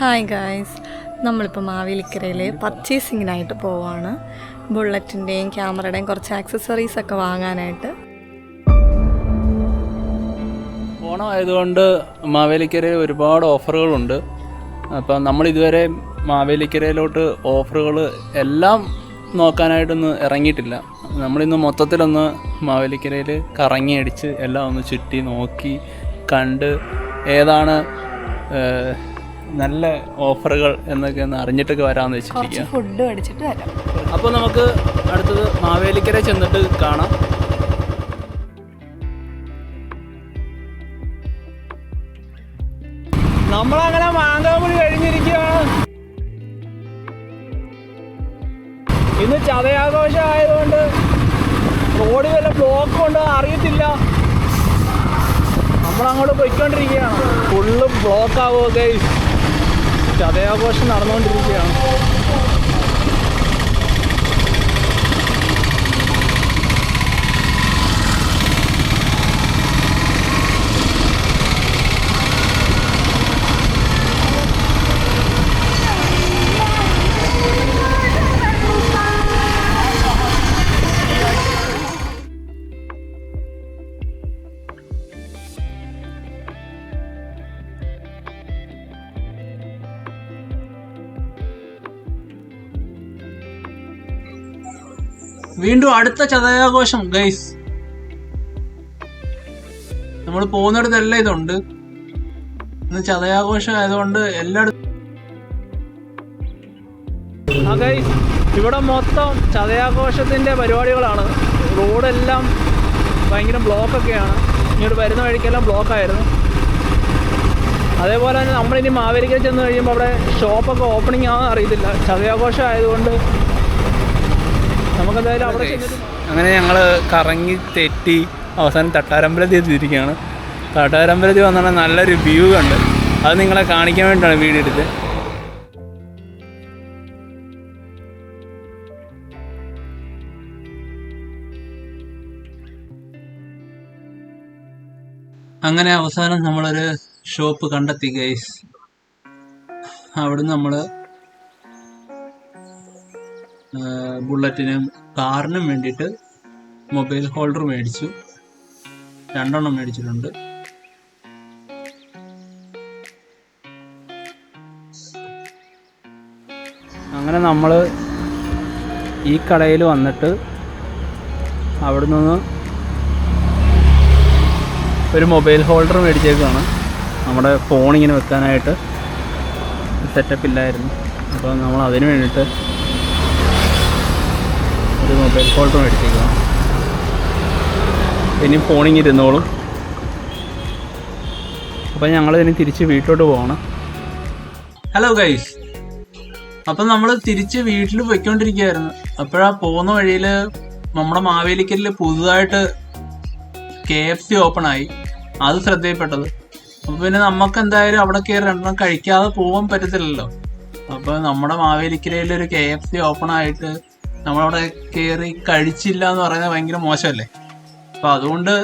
Hi guys നമ്മളിപ്പോൾ മാവേലിക്കരയിൽ പർച്ചേസിങ്ങിനായിട്ട് പോവാണ്. ബുള്ളറ്റിന്റെയും ക്യാമറയുടെയും കുറച്ച് ആക്സസറീസ് ഒക്കെ വാങ്ങാനായിട്ട്. ഓണമായതുകൊണ്ട് മാവേലിക്കരയിൽ ഒരുപാട് ഓഫറുകളുണ്ട്. അപ്പം നമ്മൾ ഇതുവരെ മാവേലിക്കരയിലോട്ട് ഓഫറുകൾ എല്ലാം നോക്കാനായിട്ടൊന്നും ഇറങ്ങിയിട്ടില്ല. നമ്മളിന്ന് മൊത്തത്തിലൊന്ന് മാവേലിക്കരയിൽ കറങ്ങി അടിച്ച് എല്ലാം ഒന്ന് ചുറ്റി നോക്കി കണ്ട് ഏതാണ് നല്ല ഓഫറുകൾ എന്നൊക്കെ ഒന്ന് അറിഞ്ഞിട്ടൊക്കെ വരാമെന്ന് വെച്ചിരിക്കുക ഫുഡ് അടിച്ചിട്ട് വരാം. അപ്പോൾ നമുക്ക് അടുത്തത് മാവേലിക്കര ചെന്നിട്ട് കാണാം. നമ്മളങ്ങനെ മാങ്കാമ്പുഴി കഴിഞ്ഞിരിക്കുകയാണ്. ഇന്ന് ചതയാഘോഷം ആയതുകൊണ്ട് റോഡ് വല്ല ബ്ലോക്ക് ഉണ്ടോ അറിയത്തില്ല. നമ്മളങ്ങോട്ട് പോയിക്കൊണ്ടിരിക്കുകയാണ്. ഫുള്ള് ബ്ലോക്ക് ആവുമോ ഗൈസ് ചതയാഘോഷം നടന്നുകൊണ്ടിരിക്കുകയാണ്. വീണ്ടും അടുത്ത ചതയാഘോഷം ഗൈസ് നമ്മൾ പോകുന്നിടത്തെല്ലാം ഇതുണ്ട്. ഇന്ന് ചതയാഘോഷം ആയതുകൊണ്ട് എല്ലായിടത്തും ഇവിടെ മൊത്തം ചതയാഘോഷത്തിന്റെ പരിപാടികളാണ്. റോഡെല്ലാം ഭയങ്കര ബ്ലോക്കൊക്കെയാണ്. ഇങ്ങോട്ട് വരുന്ന വഴിക്കെല്ലാം ബ്ലോക്കായിരുന്നു. അതേപോലെ തന്നെ നമ്മളിനി മാവേലിക്കൽ ചെന്ന് കഴിയുമ്പോൾ അവിടെ ഷോപ്പൊക്കെ ഓപ്പണിംഗ് ആണെന്ന് അറിയത്തില്ല. ചതയാഘോഷം ആയതുകൊണ്ട് നമുക്കെന്തായാലും അവിടെ അങ്ങനെ ഞങ്ങൾ കറങ്ങി തെറ്റി അവസാനം തട്ടാരമ്പലത്തിൽ എത്തിയിരിക്കുകയാണ്. തട്ടാരമ്പലത്തിൽ വന്നാൽ നല്ലൊരു വ്യൂ കണ്ട്. അത് നിങ്ങളെ കാണിക്കാൻ വേണ്ടിയിട്ടാണ് വീഡിയോ എടുത്ത് അങ്ങനെ അവസാനം നമ്മളൊരു ഷോപ്പ് കണ്ടെത്തി ഗൈസ് അവിടുന്ന് നമ്മൾ ബുള്ളറ്റിനും കാറിനും വേണ്ടിയിട്ട് മൊബൈൽ ഹോൾഡർ മേടിച്ചു. രണ്ടെണ്ണം മേടിച്ചിട്ടുണ്ട്. അങ്ങനെ നമ്മൾ ഈ കടയിൽ വന്നിട്ട് അവിടെ നിന്ന് ഒരു മൊബൈൽ ഹോൾഡർ മേടിച്ചേക്കാണ്. നമ്മുടെ ഫോൺ ഇങ്ങനെ വെക്കാനായിട്ട് സെറ്റപ്പ് ഇല്ലായിരുന്നു. അപ്പോൾ നമ്മൾ അതിന് വേണ്ടിയിട്ട് ഒരു മൊബൈൽ ഹോൾഡർ മേടിച്ചേക്കാം ഇനി ഫോണിങ് ഇരുന്നോളും. അപ്പോൾ ഞങ്ങൾ ഇനി തിരിച്ച് വീട്ടിലോട്ട് പോകണം ഹലോ ഗൈസ് അപ്പം നമ്മൾ തിരിച്ച് വീട്ടിൽ പോയിക്കൊണ്ടിരിക്കുകയായിരുന്നു അപ്പോഴാ പോകുന്ന വഴിയിൽ നമ്മുടെ മാവേലിക്കലിൽ പുതുതായിട്ട് കെ എഫ് സി ഓപ്പൺ ആയി. അത് ശ്രദ്ധയിൽപ്പെട്ടത്. അപ്പൊ പിന്നെ നമുക്ക് എന്തായാലും അവിടെ കയറി രണ്ടെണ്ണം കഴിക്കാതെ പോകാൻ പറ്റത്തില്ലല്ലോ. അപ്പൊ നമ്മുടെ മാവേലിക്കരയിൽ ഒരു കെ എഫ് സി ഓപ്പൺ ആയിട്ട് നമ്മളവിടെ കയറി കഴിച്ചില്ല എന്ന് പറയുന്നത് ഭയങ്കര മോശമല്ലേ? അപ്പോൾ അതുകൊണ്ട്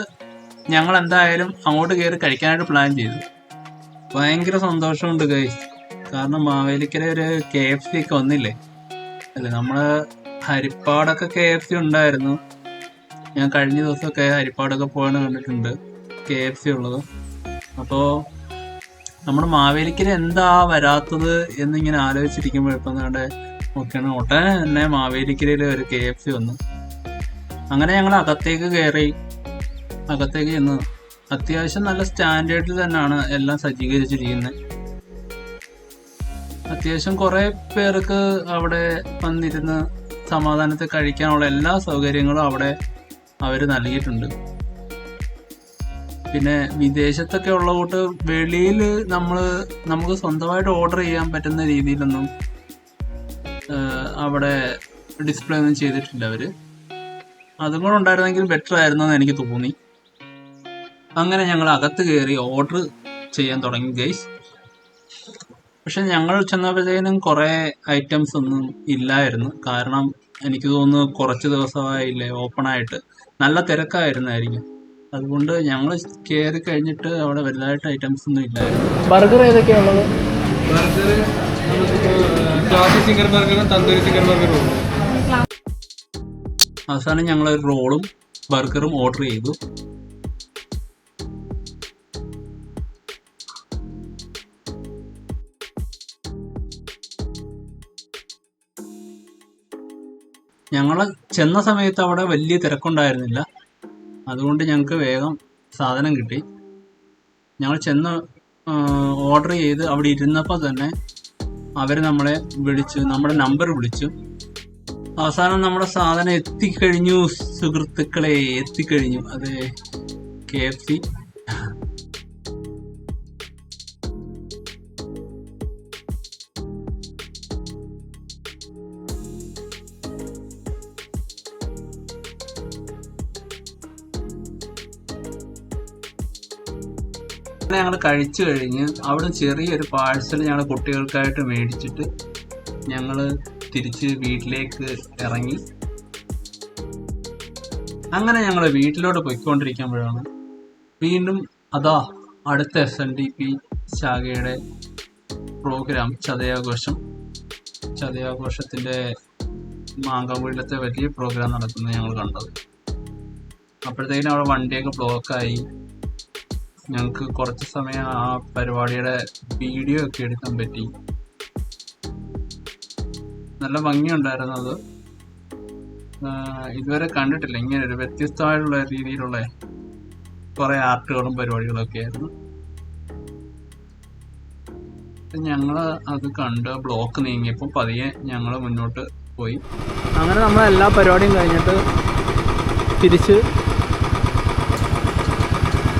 ഞങ്ങൾ എന്തായാലും അങ്ങോട്ട് കയറി കഴിക്കാനായിട്ട് പ്ലാൻ ചെയ്തു. ഭയങ്കര സന്തോഷമുണ്ട് ഗൈസ്. കാരണം മാവേലിക്കര ഒരു കെ എഫ് സി ഒക്കെ വന്നില്ലേ? അല്ലേ നമ്മൾ ഹരിപ്പാടൊക്കെ കെ എഫ് സി ഉണ്ടായിരുന്നു. ഞാൻ കഴിഞ്ഞ ദിവസമൊക്കെ ഹരിപ്പാടൊക്കെ പോകാൻ കണ്ടിട്ടുണ്ട് കെ എഫ് സി ഉള്ളത്. അപ്പോൾ നമ്മുടെ മാവേലിക്കര എന്താ വരാത്തത് എന്നിങ്ങനെ ആലോചിച്ചിരിക്കുമ്പോൾ ഇപ്പം നമ്മുടെ നോക്കിയാണ് ഉടനെ തന്നെ മാവേലിക്കരയിൽ ഒരു കെ എഫ് സി വന്നു. അങ്ങനെ ഞങ്ങൾ അകത്തേക്ക് കയറി അകത്തേക്ക് ചെന്ന് അത്യാവശ്യം നല്ല സ്റ്റാൻഡേർഡിൽ തന്നെയാണ് എല്ലാം സജ്ജീകരിച്ചിരിക്കുന്നത് അത്യാവശ്യം കുറേ പേർക്ക് അവിടെ വന്നിരുന്ന് സമാധാനത്തിൽ കഴിക്കാനുള്ള എല്ലാ സൗകര്യങ്ങളും അവിടെ അവർ നൽകിയിട്ടുണ്ട്. പിന്നെ വിദേശത്തൊക്കെ ഉള്ള കൂട്ട് വെളിയിൽ നമ്മൾ നമുക്ക് സ്വന്തമായിട്ട് ഓർഡർ ചെയ്യാൻ പറ്റുന്ന രീതിയിലൊന്നും അവിടെ ഡിസ്പ്ലേ ഒന്നും ചെയ്തിട്ടില്ല അവർ. അതും കൂടെ ഉണ്ടായിരുന്നെങ്കിൽ ബെറ്റർ ആയിരുന്നു എന്ന് എനിക്ക് തോന്നി. അങ്ങനെ ഞങ്ങൾ അകത്ത് കയറി ഓർഡർ ചെയ്യാൻ തുടങ്ങി ഗൈസ് പക്ഷെ ഞങ്ങൾ ചെന്നപ്പോഴത്തേനും കുറേ ഐറ്റംസ് ഒന്നും ഇല്ലായിരുന്നു. കാരണം എനിക്ക് തോന്നുന്നു കുറച്ച് ദിവസമായില്ലേ ഓപ്പൺ ആയിട്ട്. നല്ല തിരക്കായിരുന്നായിരിക്കും. അതുകൊണ്ട് ഞങ്ങൾ കയറി കഴിഞ്ഞിട്ട് അവിടെ വലുതായിട്ട് ഐറ്റംസ് ഒന്നും ഇല്ലായിരുന്നു. ബർഗർ ഏതൊക്കെയാണുള്ളത് ബർഗർ ക്ലാസിക് ചിക്കൻ ബർഗറും തന്തൂരി ചിക്കൻ ബർഗറും അവസാനം ഞങ്ങൾ ഒരു റോളും ബർഗറും ഓർഡർ ചെയ്തു. ഞങ്ങൾ ചെന്ന സമയത്ത് അവിടെ വലിയ തിരക്കുണ്ടായിരുന്നില്ല. അതുകൊണ്ട് ഞങ്ങൾക്ക് വേഗം സാധനം കിട്ടി. ഞങ്ങൾ ചെന്ന് ഓർഡർ ചെയ്ത് അവിടെ ഇരുന്നപ്പോൾ തന്നെ അവർ നമ്മളെ വിളിച്ചു നമ്മുടെ നമ്പർ വിളിച്ചു. അവസാനം നമ്മുടെ സാധനം എത്തിക്കഴിഞ്ഞു സുഹൃത്തുക്കളെ എത്തിക്കഴിഞ്ഞു. അത് കെ എഫ് സി ഞങ്ങൾ കഴിച്ചു കഴിഞ്ഞ് അവിടെ ചെറിയൊരു പാഴ്സൽ ഞങ്ങൾ കുട്ടികൾക്കായിട്ട് മേടിച്ചിട്ട് ഞങ്ങൾ തിരിച്ച് വീട്ടിലേക്ക് ഇറങ്ങി. അങ്ങനെ ഞങ്ങൾ വീട്ടിലോട്ട് പോയിക്കൊണ്ടിരിക്കുമ്പോഴാണ് വീണ്ടും അതാ അടുത്ത എസ് എൻ ഡി പി ശാഖയുടെ പ്രോഗ്രാം ചതയാഘോഷം. ചതയാഘോഷത്തിന്റെ മാങ്കാമ്പുഴത്തെ വലിയ പ്രോഗ്രാം നടക്കുന്നത് ഞങ്ങൾ കണ്ടത്. അപ്പോഴത്തേക്കിനും അവിടെ വണ്ടിയൊക്കെ ബ്ലോക്കായി ഞങ്ങൾക്ക് കുറച്ച് സമയം ആ പരിപാടിയുടെ വീഡിയോ ഒക്കെ എടുക്കാൻ പറ്റി. നല്ല ഭംഗിയുണ്ടായിരുന്നു അത്. ഇതുവരെ കണ്ടിട്ടില്ല. ഇങ്ങനെ ഒരു വ്യത്യസ്തമായിട്ടുള്ള രീതിയിലുള്ള കുറെ ആർട്ടുകളും പരിപാടികളും ഒക്കെ ആയിരുന്നു. ഞങ്ങൾ അത് കണ്ട് ബ്ലോക്ക് നീങ്ങിയപ്പോൾ പതിയെ ഞങ്ങൾ മുന്നോട്ട് പോയി. അങ്ങനെ നമ്മൾ എല്ലാ പരിപാടിയും കഴിഞ്ഞിട്ട് തിരിച്ച്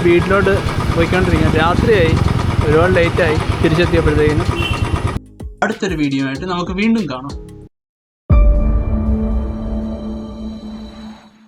വീട്ടിലോട്ട് പോയിക്കൊണ്ടിരിക്കുക രാത്രിയായി ഒരുപാട് ലേറ്റായി തിരിച്ചെത്തിയപ്പോഴത്തേക്കിനും. അടുത്തൊരു വീഡിയോ ആയിട്ട് നമുക്ക് വീണ്ടും കാണാം.